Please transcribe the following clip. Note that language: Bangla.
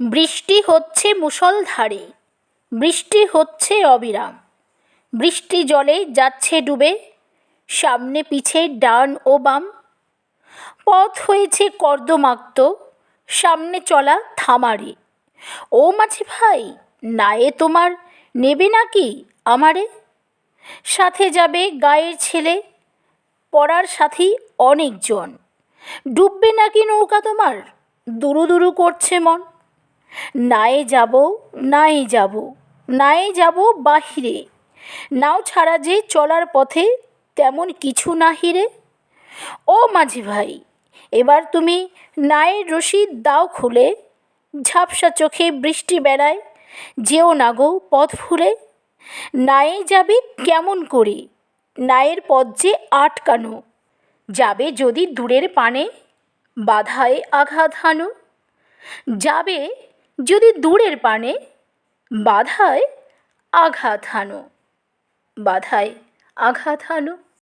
বৃষ্টি হচ্ছে মুষলধারে, বৃষ্টি হচ্ছে অবিরাম। বৃষ্টি জলে যাচ্ছে ডুবে, সামনে পিছে ডান ও বাম। পথ হয়েছে কর্দমাক্ত, সামনে চলা থামারে। ও মাঝি ভাই, নায়ে তোমার নেবে নাকি আমারে? সাথে যাবে গায়ের ছেলে, পড়ার সাথী অনেকজন। ডুববে নাকি নৌকা তোমার? দুরু দুরু করছে মন। নায়ে যাব নায়ে যাব নায়ে যাব বাহিরে। নাও ছাড়া যে চলার পথে তেমন কিছু না হিরে ও মাঝি ভাই, এবার তুমি নায়ের রশি দাও খুলে, ঝাপসা চোখে বৃষ্টি বেড়ায়, যেও না গো পথ ভুলে নায়ে যাবে কেমন করে? নায়ের পথ যে আটকানো, যাবে যদি দূরের পানে, বাধায় আঘাত হানো। যাবে যদি দূরের পানে বাধায় আঘাত হানো। বাধায় আঘাত হানো।